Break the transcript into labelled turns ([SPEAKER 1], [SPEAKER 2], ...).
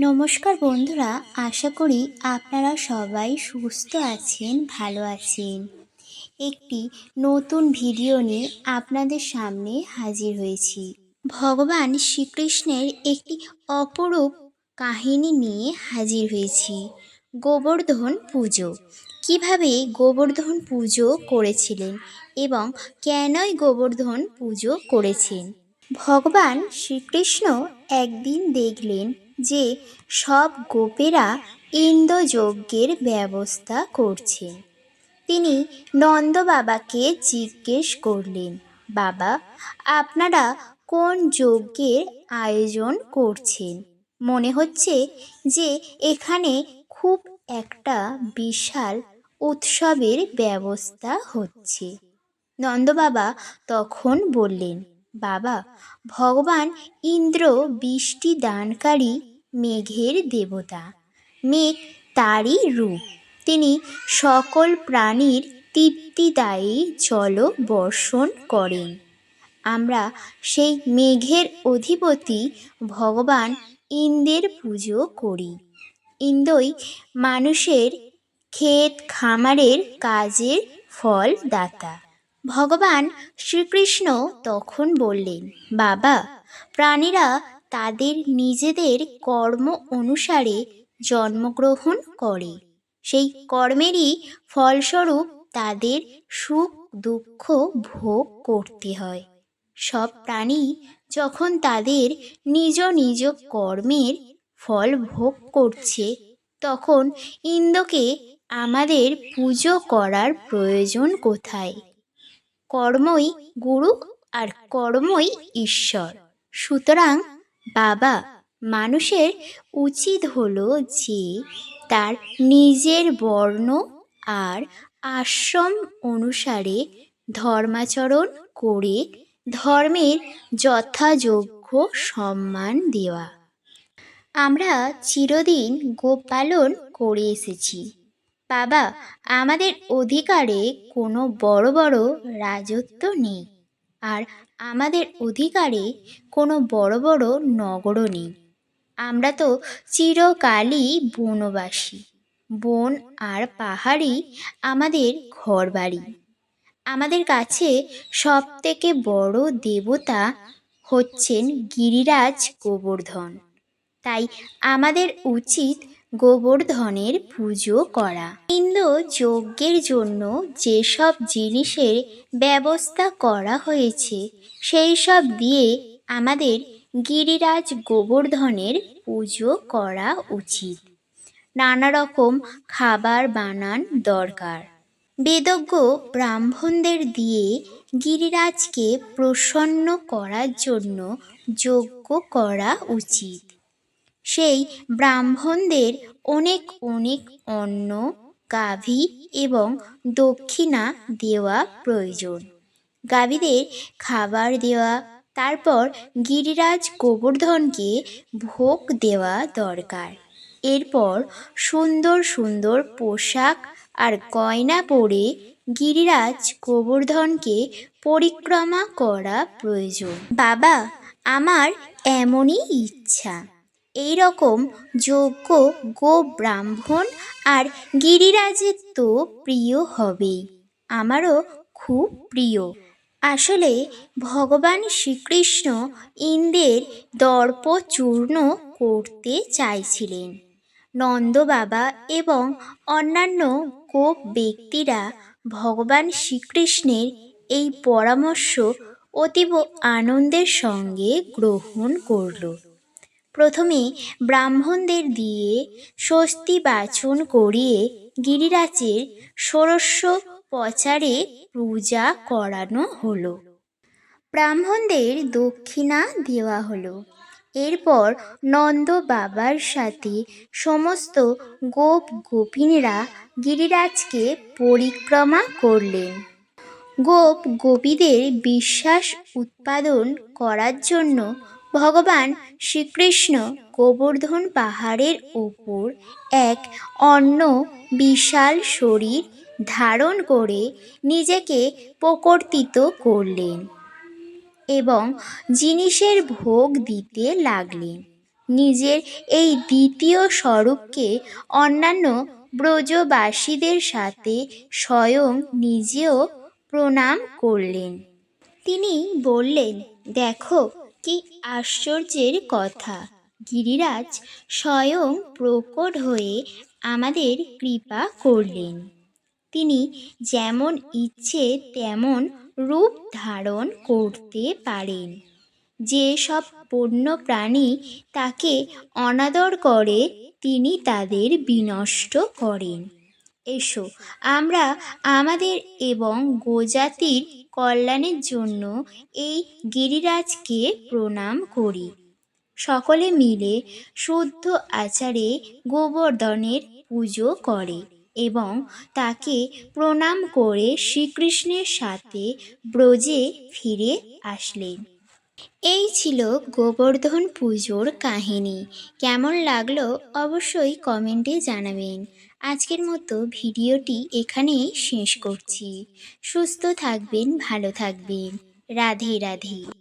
[SPEAKER 1] নমস্কার বন্ধুরা, আশা করি আপনারা সবাই সুস্থ আছেন, ভালো আছেন। একটি নতুন ভিডিও নিয়ে আপনাদের সামনে হাজির হয়েছি। ভগবান শ্রীকৃষ্ণের একটি অপরূপ কাহিনী নিয়ে হাজির হয়েছি, গোবর্ধন পুজো। কীভাবে গোবর্ধন পুজো করেছিলেন এবং কেনই গোবর্ধন পুজো করেছেন? ভগবান শ্রীকৃষ্ণ একদিন দেখলেন যে সব গোপেরা ইন্দ্রযজ্ঞের ব্যবস্থা করছেন তিনি নন্দ বাবাকে জিজ্ঞেস করলেন, বাবা, আপনারা কোন যজ্ঞের আয়োজন করছেন? মনে হচ্ছে যে এখানে খুব একটা বিশাল উৎসবের ব্যবস্থা হচ্ছে। নন্দবাবা তখন বললেন, বাবা, ভগবান ইন্দ্র বৃষ্টি দানকারী মেঘের দেবতা। মেঘ তারই রূপ। তিনি সকল প্রাণীর তৃপ্তিদায়ী জল বর্ষণ করেন। আমরা সেই মেঘের অধিপতি ভগবান ইন্দ্রের পুজো করি। ইন্দ্রই মানুষের ক্ষেত খামারের কাজের ফল দাতা ভগবান শ্রীকৃষ্ণ তখন বললেন, বাবা, প্রাণীরা তাদের নিজেদের কর্ম অনুসারে জন্মগ্রহণ করে। সেই কর্মেরই ফলস্বরূপ তাদের সুখ, দুঃখ ভোগ করতে হয়। সব প্রাণী যখন তাদের নিজ নিজ কর্মের ফল ভোগ করছে, তখন ইন্দ্রকে আমাদের পুজো করার প্রয়োজন কোথায়? কর্মই গুরু আর কর্মই ঈশ্বর। সুতরাং বাবা, মানুষের উচিত হলো যে তার নিজের বর্ণ আর আশ্রম অনুসারে ধর্মাচরণ করে ধর্মের যথাযোগ্য সম্মান দেওয়া। আমরা চিরদিন গোপালন করে এসেছি। বাবা, আমাদের অধিকারে কোনো বড় বড় রাজত্ব নেই। আর আমাদের অধিকারে কোনো বড় বড় নগরও নেই। আমরা তো চিরকালই বনবাসী। বন আর পাহাড়ই আমাদের ঘরবাড়ি। আমাদের কাছে সব থেকে বড় দেবতা হচ্ছেন গিরিরাজ গোবর্ধন। তাই আমাদের উচিত গোবর্ধনের পুজো করা। ইন্দ্র যজ্ঞের জন্য যেসব জিনিসের ব্যবস্থা করা হয়েছে, সেই সব দিয়ে আমাদের গিরিরাজ গোবর্ধনের পুজো করা উচিত। নানা রকম খাবার বানান দরকার। বেদজ্ঞ ব্রাহ্মণদের দিয়ে গিরিরাজকে প্রসন্ন করার জন্য যজ্ঞ করা উচিত। সেই ব্রাহ্মণদের অনেক অনেক অন্ন, গাভী এবং দক্ষিণা দেওয়া প্রয়োজন। গাভীদের খাবার দেওয়া, তারপর গিরিরাজ গোবর্ধনকে ভোগ দেওয়া দরকার। এরপর সুন্দর সুন্দর পোশাক আর গয়না পরে গিরিরাজ গোবর্ধনকে পরিক্রমা করা প্রয়োজন। বাবা, আমার এমনই ইচ্ছা। এই রকম যোগ্য গো ব্রাহ্মণ আর গিরিরাজের তো প্রিয় হবেই আমারও খুব প্রিয়। আসলে ভগবান শ্রীকৃষ্ণ ইন্দ্রের দর্প চূর্ণ করতে চাইছিলেন। নন্দ বাবা এবং অন্যান্য গোপ ব্যক্তিরা ভগবান শ্রীকৃষ্ণের এই পরামর্শ অতীব আনন্দের সঙ্গে গ্রহণ করল। প্রথমে ব্রাহ্মণদের দিয়ে স্বস্তি বাচন করিয়ে গিরিরাজের ষোড়শ প্রচারে পূজা করানো হলো। ব্রাহ্মণদের দক্ষিণা দেওয়া হলো। এরপর নন্দ বাবার সাথে সমস্ত গোপ গোপিনীরা গিরিরাজকে পরিক্রমা করলেন। গোপ গোপীদের বিশ্বাস উৎপাদন করার জন্য ভগবান শ্রীকৃষ্ণ গোবর্ধন পাহাড়ের ওপর এক অন্য বিশাল শরীর ধারণ করে নিজেকে প্রকর্তিত করলেন এবং জিনিসের ভোগ দিতে লাগলেন। নিজের এই দ্বিতীয় স্বরূপকে অন্যান্য ব্রজবাসীদের সাথে স্বয়ং নিজেও প্রণাম করলেন। তিনি বললেন, দেখো কি আশ্চর্যের কথা। গিরিরাজ স্বয়ং প্রকট হয়ে আমাদের কৃপা করলেন। তিনি যেমন ইচ্ছে তেমন রূপ ধারণ করতে পারেন। যে সব বন্য প্রাণী তাকে অনাদর করে, তিনি তাদের বিনষ্ট করেন। এসো, আমরা আমাদের এবং গোজাতির কল্যাণের জন্য এই গিরিরাজকে প্রণাম করি। সকলে মিলে শুদ্ধ আচারে গোবর্ধনের পুজো করে এবং তাকে প্রণাম করে শ্রীকৃষ্ণের সাথে ব্রজে ফিরে আসলেন। এই ছিল গোবর্ধন পুজোর কাহিনী। কেমন লাগল অবশ্যই কমেন্টে জানাবেন। আজকের মতো ভিডিওটি এখানেই শেষ করছি। সুস্থ থাকবেন, ভালো থাকবেন। রাধে রাধে।